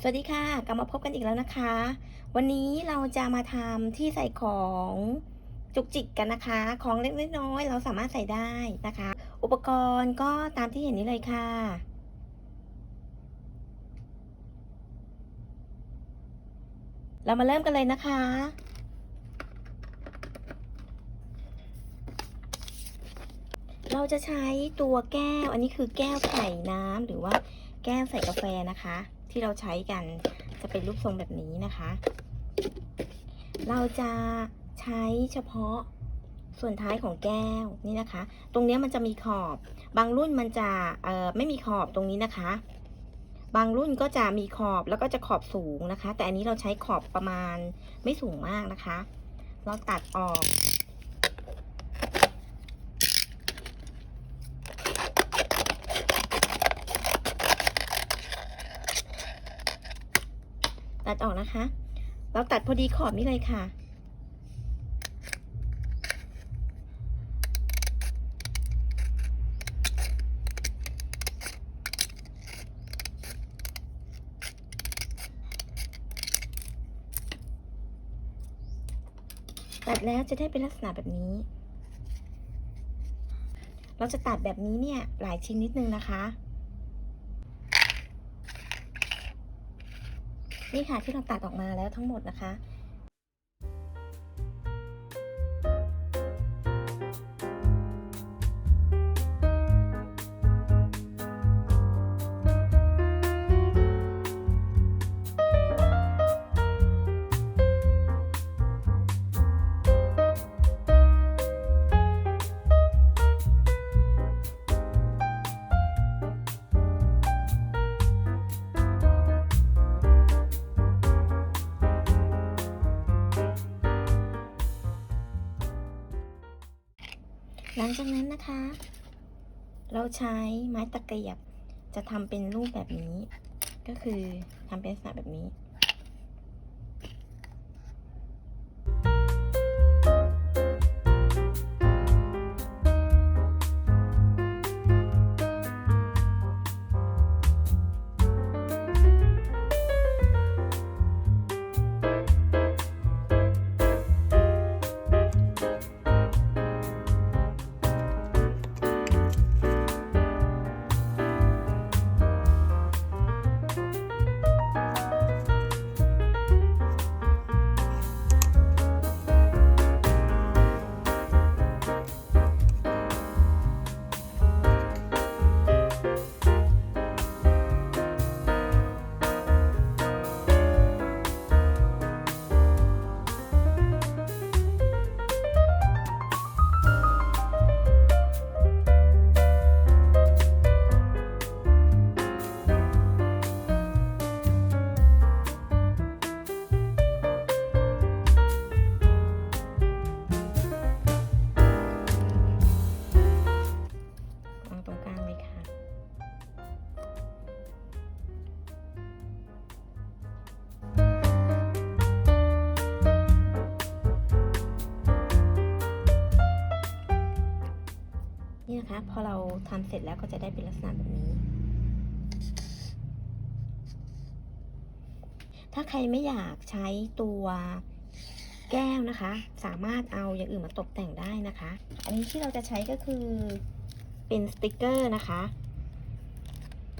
สวัสดีค่ะ กลับมาพบกันอีกแล้วนะคะ วันนี้เราจะมาทำที่ใส่ของจุกจิกกันนะคะ ของเล็กๆน้อยๆเราสามารถใส่ได้นะคะ อุปกรณ์ก็ตามที่เห็นนี้เลยค่ะ เรามาเริ่มกันเลยนะคะ เราจะใช้ตัวแก้ว อันนี้คือแก้วใส่น้ำหรือว่าแก้วใส่กาแฟนะคะ ที่เราใช้กันจะเป็นรูปทรงแบบนี้นะคะ เราจะใช้เฉพาะส่วนท้ายของแก้วนี่นะคะ ตรงนี้มันจะมีขอบ บางรุ่นมันจะไม่มีขอบตรงนี้นะคะ บางรุ่นก็จะมีขอบแล้วก็จะขอบสูงนะคะ แต่อันนี้เราใช้ขอบประมาณไม่สูงมากนะคะ เราตัดออก ตัดออกนะคะ เราตัดพอดีขอบนี้เลยค่ะ ตัดแล้วจะได้เป็นลักษณะแบบนี้ เราจะตัดแบบนี้เนี่ยหลายชิ้นนิดนึงนะคะ นี่ค่ะที่เราตัดออกมาแล้วทั้งหมดนะคะ หลังจากนั้นนะคะ เราใช้ไม้ตะเกียบจะทำเป็นรูปแบบนี้ ก็คือทำเป็นลักษณะแบบนี้ พอเราทำเสร็จแล้วก็จะได้เป็นลักษณะแบบนี้ ถ้าใครไม่อยากใช้ตัวแก้วนะคะ สามารถเอาอย่างอื่นมาตกแต่งได้นะคะ อันนี้ที่เราจะใช้ก็คือเป็นสติกเกอร์นะคะ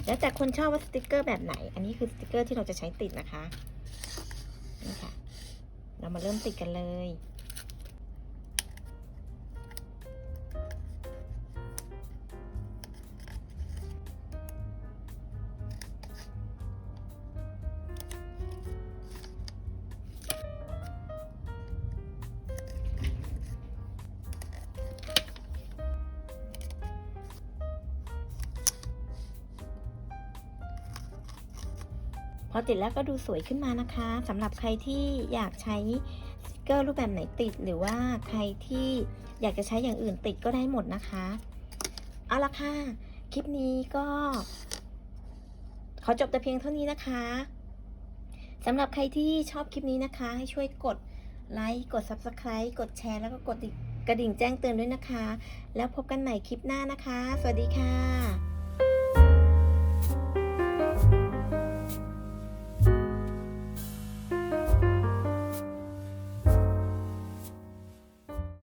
แล้วแต่คนชอบว่าสติกเกอร์แบบไหน อันนี้คือสติกเกอร์ที่เราจะใช้ติดนะคะนี่ค่ะ เรามาเริ่มติดกันเลย อติดแล้วก็ดูสวยขึ้นมานะคะสำหรับใครที่อยากใช้สติกเกอร์รูปแบบไหนติด หรือว่าใครที่อยากจะใช้อย่างอื่นติดก็ได้หมดนะคะ เอาละค่ะ คลิปนี้ก็ ขอจบแต่เพียงเท่านี้นะคะสำหรับใครที่ชอบคลิปนี้นะคะ ให้ช่วยกดไลค์กด Subscribe กดแชร์แล้วก็กดกระดิ่งแจ้งเตือนด้วยนะคะ แล้วพบกันใหม่คลิปหน้านะคะ สวัสดีค่ะ